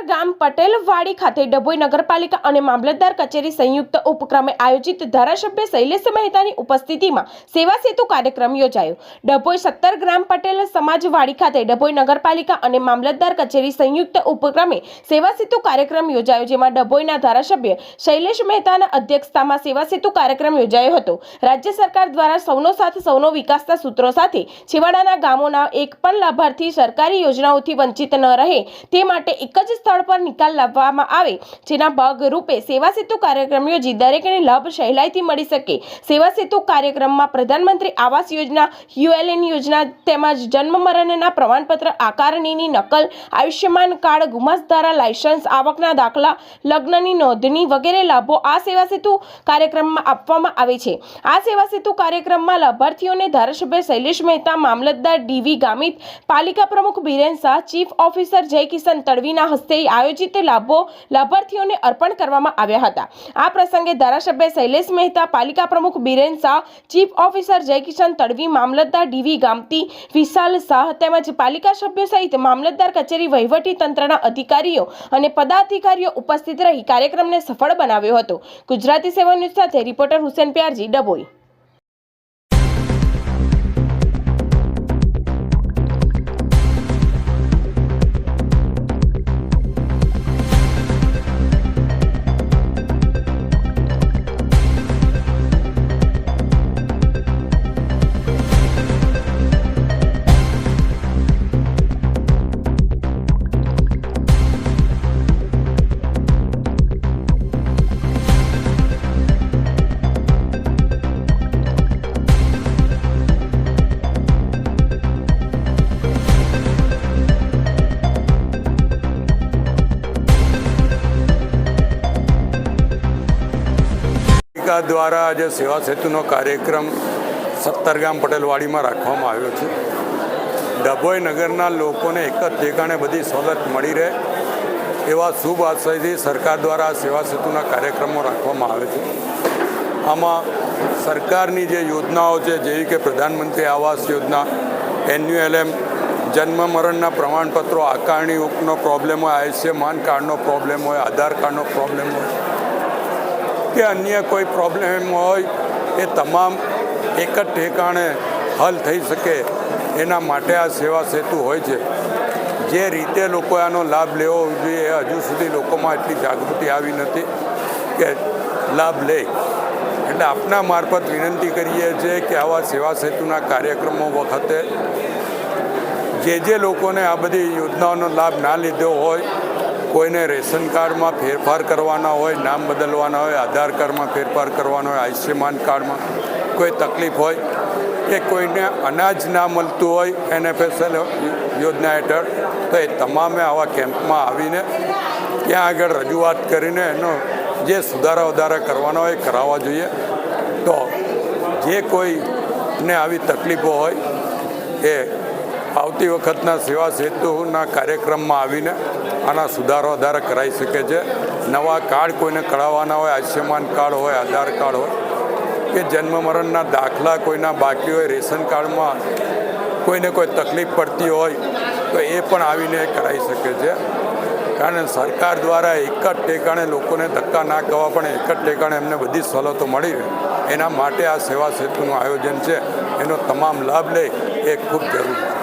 ડભોઈ ગામ પટેલવાડી ખાતે ડભોઈ નગરપાલિકા અને મામલતદાર કચેરી સંયુક્ત ઉપક્રમે આયોજિત ધારાસભ્ય શૈલેષ મહેતાની ઉપસ્થિતિમાં સેવા સેતુ કાર્યક્રમ યોજાયો. ડભોઈ સત્તર ગ્રામ પટેલ સમાજવાડી ખાતે ડભોઈ નગરપાલિકા અને મામલતદાર કચેરી સંયુક્ત ઉપક્રમે સેવા સેતુ કાર્યક્રમ યોજાયો, જેમાં ડભોઈના ધારાસભ્ય શૈલેષ મહેતાના અધ્યક્ષતામાં સેવા સેતુ કાર્યક્રમ યોજાયો હતો. રાજ્ય સરકાર દ્વારા સૌનો સાથ, સૌનો વિકાસના સૂત્રો સાથે છેવાડાના ગામોના એક પણ લાભાર્થી સરકારી યોજનાઓથી વંચિત ન રહે તે માટે એક જ સ્થળ પર નિકાલ લાવવામાં આવે, જેના ભાગરૂપે સેવા સેતુ કાર્યક્રમ યોજી દરેકને લાભ સહેલાઈથી મળી શકે. સેવા સેતુ કાર્યક્રમમાં પ્રધાનમંત્રી આવાસ યોજના, યુએલએન યોજના તેમજ જન્મ મરણના પ્રમાણપત્ર આકારણીની નકલ, આયુષ્યમાન કાર્ડ ગુમાસ્તધારા લાયસન્સ, આવકના દાખલા, લગ્નની નોંધણી વગેરે લાભો આ સેવા સેતુ કાર્યક્રમમાં આપવામાં આવે છે. આ સેવા સેતુ કાર્યક્રમમાં લાભાર્થીઓને ધારાસભ્ય શૈલેષ મહેતા, મામલતદાર ડીવી ગામિત, પાલિકા પ્રમુખ બિરેન શાહ, ચીફ ઓફિસર જય કિશન તડવીના હસ્તે આયોજિત લાભો લાભાર્થીઓને અર્પણ કરવામાં આવ્યા હતા. આ પ્રસંગે ધારાસભ્ય શૈલેષ મહેતા, પાલિકા પ્રમુખ બિરેન શાહ, ચીફ ઓફિસર જયકિશન તડવી, મામલતદાર ડીવી ગામતી, વિશાલ શાહ તેમજ પાલિકા સભ્યો સહિત મામલતદાર કચેરી વહીવટી તંત્રના અધિકારીઓ અને પદાધિકારીઓ ઉપસ્થિત રહી કાર્યક્રમને સફળ બનાવ્યો હતો. ગુજરાતી સેવન ન્યૂઝ સાથે રિપોર્ટર હુસેન પ્યારજી, ડભોઈ. પાલિકા દ્વારા આજે સેવા સેતુનો કાર્યક્રમ સત્તરગામ પટેલવાડીમાં રાખવામાં આવ્યો છે. ડભોઈ નગરના લોકોને એક જ ઠેકાણે બધી સવલત મળી રહે એવા શુભ આશયથી સરકાર દ્વારા સેવા સેતુના કાર્યક્રમો રાખવામાં આવે છે. આમાં સરકારની જે યોજનાઓ છે, જેવી કે પ્રધાનમંત્રી આવાસ યોજના એન્યુએલએમ જન્મ મરણના પ્રમાણપત્રો આકારણીનો પ્રોબ્લેમ હોય, આયુષ્યમાન કાર્ડનો પ્રોબ્લેમ હોય, આધાર કાર્ડનો પ્રોબ્લેમ હોય કે અન્ય કોઈ પ્રોબ્લેમ હોય એ તમામ એક જ ઠેકાણે હલ થઈ શકે. એના માટે આ સેવા સેતુ હોય છે. જે રીતે લોકો આનો લાભ લેવો જોઈએ એ હજુ સુધી લોકોમાં એટલી જાગૃતિ આવી નથી કે લાભ લે. એટલે આપના મારફત વિનંતી કરીએ છીએ કે આવા સેવા સેતુના કાર્યક્રમો વખતે જે જે લોકોને આ બધી યોજનાઓનો લાભ ના લીધો હોય કોઈને રેશન કાર્ડમાં ફેરફાર કરવાના હોય, નામ બદલવાના હોય, આધાર કાર્ડમાં ફેરફાર કરવાનો હોય, આયુષ્યમાન કાર્ડમાં કોઈ તકલીફ હોય કે કોઈને અનાજ ના મળતું હોય એનએફએસએલ યોજના હેઠળ, તો એ તમામે આવા કેમ્પમાં આવીને ત્યાં આગળ રજૂઆત કરીને એનો જે સુધારા વધારા કરવાના હોય કરાવવા જોઈએ. તો જે કોઈને આવી તકલીફો હોય એ આવતી વખતના સેવા સેતુના કાર્યક્રમમાં આવીને આના સુધારો વધારા કરાવી શકે છે. નવા કાર્ડ કોઈને કઢાવવાના હોય, આયુષ્યમાન કાર્ડ હોય, આધાર કાર્ડ હોય, કે જન્મ મરણના દાખલા કોઈના બાકી હોય, રેશન કાર્ડમાં કોઈને કોઈ તકલીફ પડતી હોય, તો એ પણ આવીને કરાવી શકે છે. કારણ સરકાર દ્વારા એક જ ઠેકાણે લોકોને ધક્કા ના કરવા પણ એક જ ઠેકાણે એમને બધી સવલતો મળી રહે. એના માટે આ સેવા સેતુનું આયોજન છે. એનો તમામ લાભ લે એ ખૂબ જરૂરી છે.